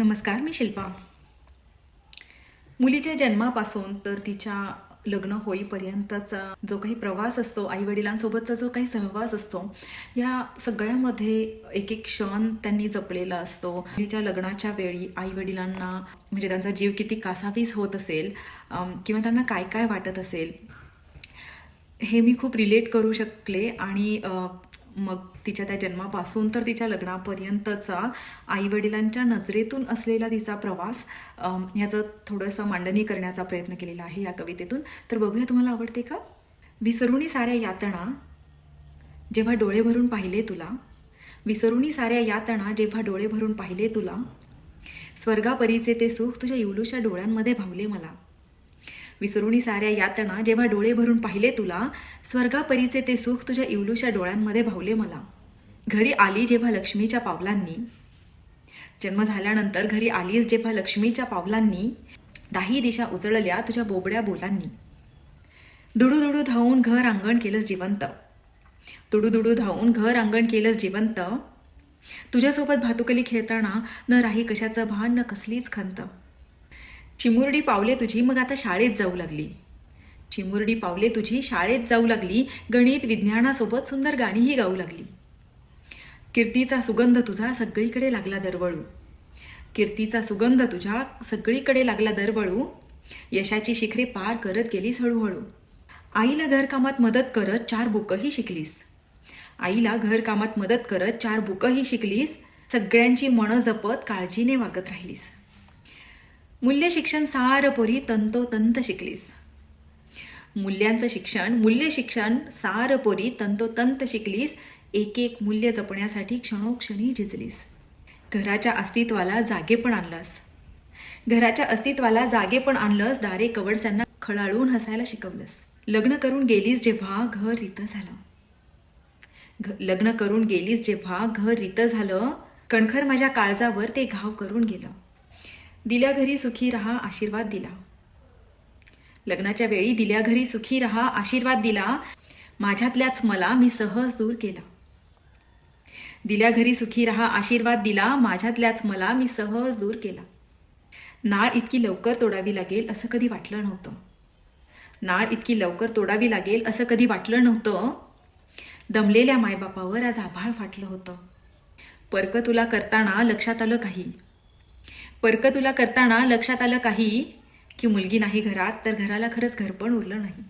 नमस्कार मी शिल्पा. मुलीच्या जन्मापासून तर तिच्या लग्न होईपर्यंतचा जो काही प्रवास असतो आई वडिलांसोबतचा जो काही सहवास असतो या सगळ्यामध्ये एक एक क्षण त्यांनी जपलेला असतो. मुलीच्या लग्नाच्या वेळी आई वडिलांना म्हणजे त्यांचा जीव किती कासावीस होत असेल किंवा त्यांना काय काय वाटत असेल हे मी खूप रिलेट करू शकले आणि मग तिच्या त्या जन्मापासून तर तिच्या लग्नापर्यंतचा आईवडिलांच्या नजरेतून असलेला तिचा प्रवास ह्याचं थोडंसं मांडणी करण्याचा प्रयत्न केलेला आहे या कवितेतून. तर बघूया तुम्हाला आवडते का? विसरुणी साऱ्या यातना जेव्हा डोळे भरून पाहिले तुला. विसरुणी साऱ्या यातना जेव्हा डोळे भरून पाहिले तुला. स्वर्गापरीचे ते सुख तुझ्या इवलूच्या डोळ्यांमध्ये भावले मला. विसरुणी साऱ्या यातना जेव्हा डोळे भरून पाहिले तुला स्वर्गापरीचे ते सुख तुझ्या इवलूच्या डोळ्यांमध्ये भावले मला. घरी आली जेव्हा लक्ष्मीच्या पावलांनी. जन्म झाल्यानंतर घरी आलीस जेव्हा लक्ष्मीच्या पावलांनी. दाही दिशा उजळल्या तुझ्या बोबड्या बोलांनी. दुडू धावून घर अंगण केलंस जिवंत. दुडू धावून घर अंगण केलंस जिवंत. तुझ्यासोबत भातुकली खेळताना न राही कशाचं भान न कसलीच खंत. चिमुरडी पावले तुझी मग आता शाळेत जाऊ लागली. चिमुरडी पावले तुझी शाळेत जाऊ लागली. गणित विज्ञानासोबत सुंदर गाणीही गाऊ लागली. कीर्तीचा सुगंध तुझा सगळीकडे लागला दरवळू. कीर्तीचा सुगंध तुझ्या सगळीकडे लागला दरवळू. यशाची शिखरे पार करत गेलीस हळूहळू. आईला घरकामात मदत करत चार बुकंही शिकलीस. आईला घरकामात मदत करत चार बुकंही शिकलीस. सगळ्यांची मनं जपत काळजीने वागत राहिलीस. मूल्य शिक्षण सार पोरी तंतोतंत शिकलीस. मूल्यांचं शिक्षण मूल्य शिक्षण सार पोरी तंतोतंत शिकलीस. एक एक मूल्य जपण्यासाठी क्षणोक्षणी झिजलीस. घराच्या अस्तित्वाला जागे पण आणलंस. घराच्या अस्तित्वाला जागे पण आणलंस दारे कवडस्यांना खळाळून हसायला शिकवलंस. लग्न करून गेलीस जेव्हा घर रितं झालं. घ लग्न करून गेलीस जेव्हा घर रितं झालं. कणखर माझ्या काळजावर ते घाव करून गेलं. दिल्या घरी सुखी रहा आशीर्वाद दिला. लग्नाच्या वेळी दिल्या घरी सुखी रहा आशीर्वाद दिला. माझ्यातल्याच मला मी सहज दूर केला. दिल्या घरी सुखी रहा आशीर्वाद दिला. माझ्यातल्याच मला मी सहज दूर केला. नाळ इतकी लवकर तोडावी लागेल असं कधी वाटलं नव्हतं. नाळ इतकी लवकर तोडावी लागेल असं कधी वाटलं नव्हतं. दमलेल्या मायबापावर आज आभाळ फाटलं होतं. परक तुला करताना लक्षात आलं काही? परक तुला करताना लक्षात आलं काही? की मुलगी नाही घरात तर घराला खरंच घर पण उरलं नाही.